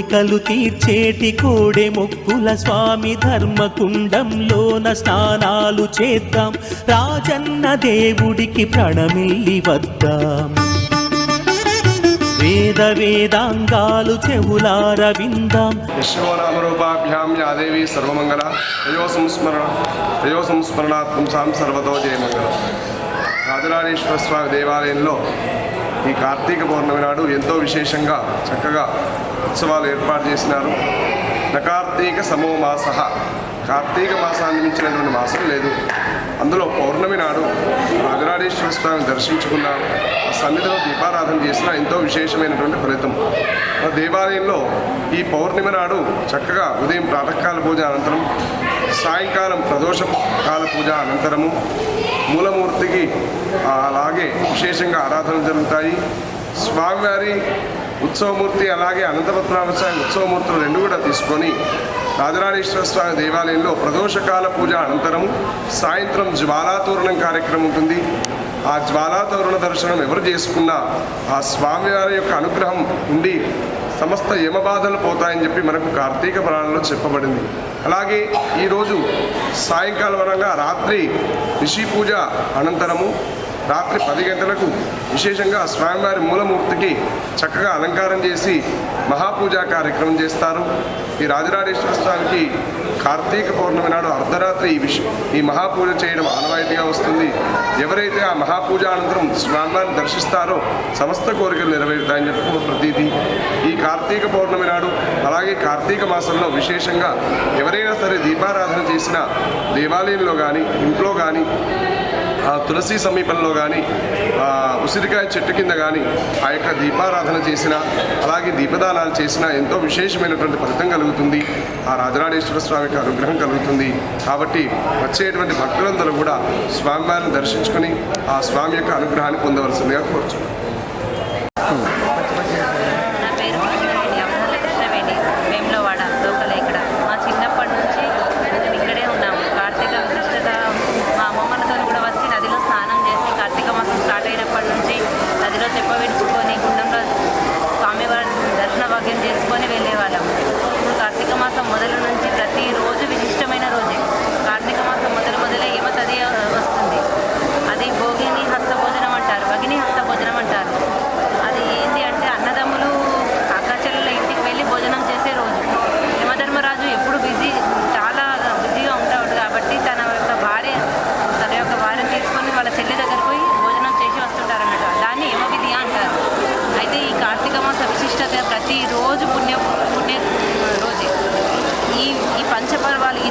కోరికలు తీర్చేటి కోడే మొక్కుల స్వామి ధర్మకుండంలోన స్నానాలు చేద్దాం. రాజన్న దేవుడికి ప్రణమిల్లి వద్దాం. వేద వేదాంగాలు చెవులార విందాం. యశోనామరూపాభ్యాం యాదేవి సర్వమంగళ. తయో సంస్మరణ తయో సంస్మరణాత్ సాం సర్వతో జయమంగళ. రాజరాజేశ్వర స్వామి దేవాలయంలో ఈ కార్తీక పౌర్ణమి నాడు ఎంతో విశేషంగా చక్కగా ఉత్సవాలు ఏర్పాటు చేసినారు. నకార్తీక సమో మాస కార్తీక మాసాన్ని మించినటువంటి మాసం లేదు. అందులో పౌర్ణమి నాడు రాజరాజేశ్వర స్వామిని దర్శించుకున్నాం సన్నిధిలో దీపారాధన చేసిన ఎంతో విశేషమైనటువంటి ఫలితం. ఆ దేవాలయంలో ఈ పౌర్ణమి నాడు చక్కగా ఉదయం ప్రాతకాల పూజ అనంతరం సాయంకాలం ప్రదోష కాల పూజ అనంతరము మూలమూర్తికి అలాగే విశేషంగా ఆరాధనలు జరుగుతాయి. స్వామివారి ఉత్సవమూర్తి అలాగే అనంతపద్మనాభ స్వామి ఉత్సవమూర్తులు రెండు కూడా తీసుకొని రాజరాజేశ్వర స్వామి దేవాలయంలో ప్రదోషకాల పూజ అనంతరం సాయంత్రం జ్వాలాతోరణం కార్యక్రమం ఉంటుంది. ఆ జ్వాలాతోరణ దర్శనం ఎవరు చేసుకున్నా ఆ స్వామివారి యొక్క అనుగ్రహం ఉండి సమస్త యమబాధలు పోతాయని చెప్పి మనకు కార్తీక పురాణంలో చెప్పబడింది. అలాగే ఈరోజు సాయంకాలం వరంగా రాత్రి రిషి పూజ అనంతరము రాత్రి పది గంటలకు విశేషంగా స్వామివారి మూలమూర్తికి చక్కగా అలంకారం చేసి మహాపూజా కార్యక్రమం చేస్తారు. ఈ రాజరాజేశ్వర స్వామికి కార్తీక పౌర్ణమి నాడు అర్ధరాత్రి ఈ విష ఈ మహాపూజ చేయడం ఆనవాయితీగా వస్తుంది. ఎవరైతే ఆ మహాపూజ అనంతరం స్వామివారిని దర్శిస్తారో సమస్త కోరికలు నెరవేరుతాయని చెప్పి ఒక ప్రతీతి. ఈ కార్తీక పౌర్ణమి నాడు అలాగే కార్తీక మాసంలో విశేషంగా ఎవరైనా సరే దీపారాధన చేసిన దేవాలయంలో కానీ ఇంట్లో కానీ తులసి సమీపంలో కానీ ఉసిరికాయ చెట్టు కింద కానీ ఆ యొక్క దీపారాధన చేసిన అలాగే దీపదానాలు చేసిన ఎంతో విశేషమైనటువంటి ఫలితం కలుగుతుంది. ఆ రాజరాజేశ్వర స్వామికి అనుగ్రహం కలుగుతుంది. కాబట్టి వచ్చేటువంటి భక్తులందరూ కూడా స్వామివారిని దర్శించుకొని ఆ స్వామి యొక్క అనుగ్రహాన్ని పొందవలసిందిగా కోరుచున్నాను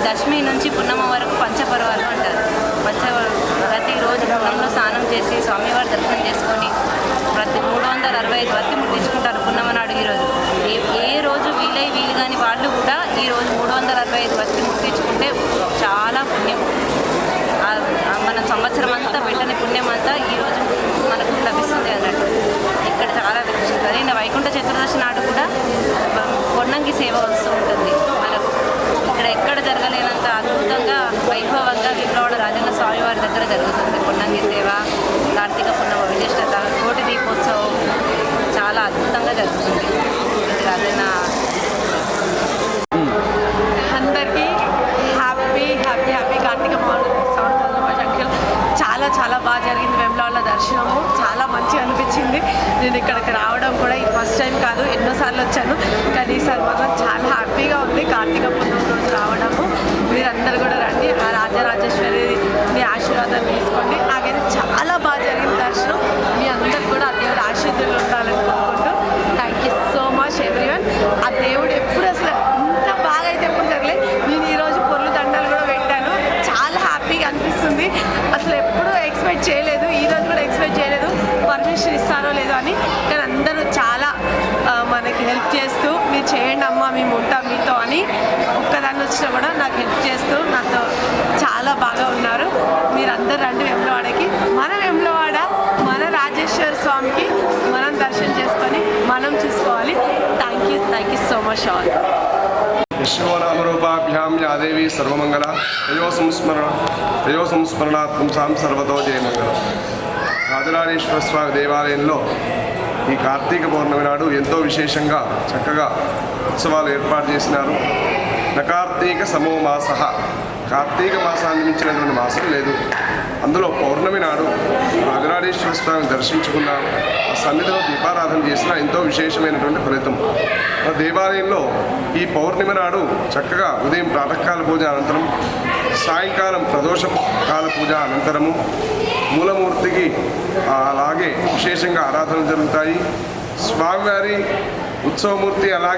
దశమి నుంచి పున్నమ వరకు పంచపర్వాలు అంటారు. పంచ ప్రతిరోజు పున్నంలో స్నానం చేసి స్వామివారి దర్శనం చేసుకొని ప్రతి మూడు వందల అరవై ఐదు వరకు ముట్టించుకుంటారు పున్నమ నాడు ఈరోజు ఏ ఏ రోజు వీలై వీలు కాని వాళ్ళు కూడా ఈరోజు మూడు వందల అరవై ఐదు వరకు ముట్టించుకుంటే చాలా పుణ్యం. మన సంవత్సరం అంతా పెట్టని పుణ్యం అంతా ఈరోజు ఇక్కడికి రావడం కూడా ఇది ఫస్ట్ టైం కాదు. ఎన్నోసార్లు వచ్చాను. కానీ ఈసారి మాత్రం చాలా హ్యాపీగా ఉంది. కార్తీక పూర్ణం రోజు రావడము. మీరందరూ కూడా రండి. ఆ రాజరాజేశ్వరి మీ ఆశీర్వాదం మనం చూసుకోవాలి. Thank you thank you so much all యశోనామరూపాభ్యాం యాదేవి సర్వమంగళ. తయో సంస్మరణ తయో సంస్మరణాత్ పుంసాం సర్వతో జయమంగళం. రాజరాజేశ్వర స్వామి దేవాలయంలో ఈ కార్తీక పౌర్ణమి నాడు ఎంతో విశేషంగా చక్కగా ఉత్సవాలు ఏర్పాటు చేసినారు. నకార్తీక సమో మాస. కార్తీక మాసాన్ని మించినటువంటి మాసం లేదు. అందులో పౌర్ణమి నాడు రాజరాజేశ్వర స్వామిని దర్శించుకున్నాం ఆ సన్నిధిలో దీపారాధన చేసిన ఎంతో విశేషమైనటువంటి ఫలితం. ఆ దేవాలయంలో ఈ పౌర్ణమి నాడు చక్కగా ఉదయం ప్రాతకాల పూజ అనంతరం సాయంకాలం ప్రదోష కాల పూజ అనంతరము మూలమూర్తికి అలాగే విశేషంగా ఆరాధనలు జరుగుతాయి. స్వామివారి ఉత్సవమూర్తి అలాగే